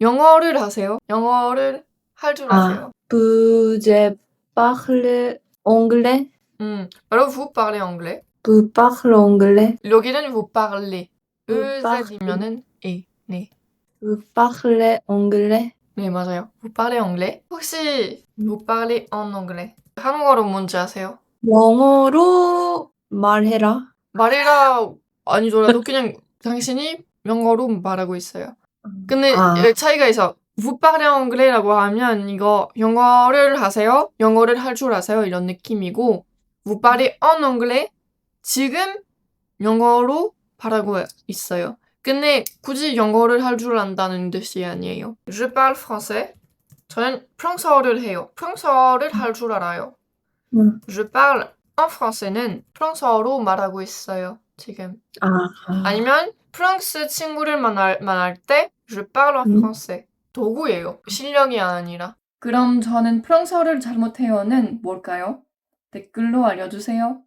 영어를 하세요? 영어를 할 줄 아. 아세요? Vous parlez anglais? 음. Alors vous parlez anglais? Vous parlez anglais? 여기는 vous parlez. 의사지면은 에. 네. Vous parlez anglais? 네, 맞아요. vous parlez anglais? 혹시 vous parlez en anglais? 한국어로 뭔지 아세요? 영어로 말해라. 말해라 아니더라도 그냥 당신이 영어로 말하고 있어요. 근데 아. 이 차이가 있어. parlez anglai라고 하면 이거 영어를 하세요? 영어를 할 줄 아세요? 이런 느낌이고 parlez en anglais 지금 영어로 말하고 있어요. 근데 굳이 영어를 할 줄 안다는 뜻이 아니에요. Je parle français. 저는 프랑스어를 해요. 프랑스어를 할 줄 알아요. 음. Je parle en français는 프랑스어로 말하고 있어요. 지금. 아. 아니면 프랑스 친구를 만날, 만날 때 je parle en 음. français. 도구예요. 실력이 아니라. 그럼 저는 프랑스어를 잘못해요는 뭘까요? 댓글로 알려주세요.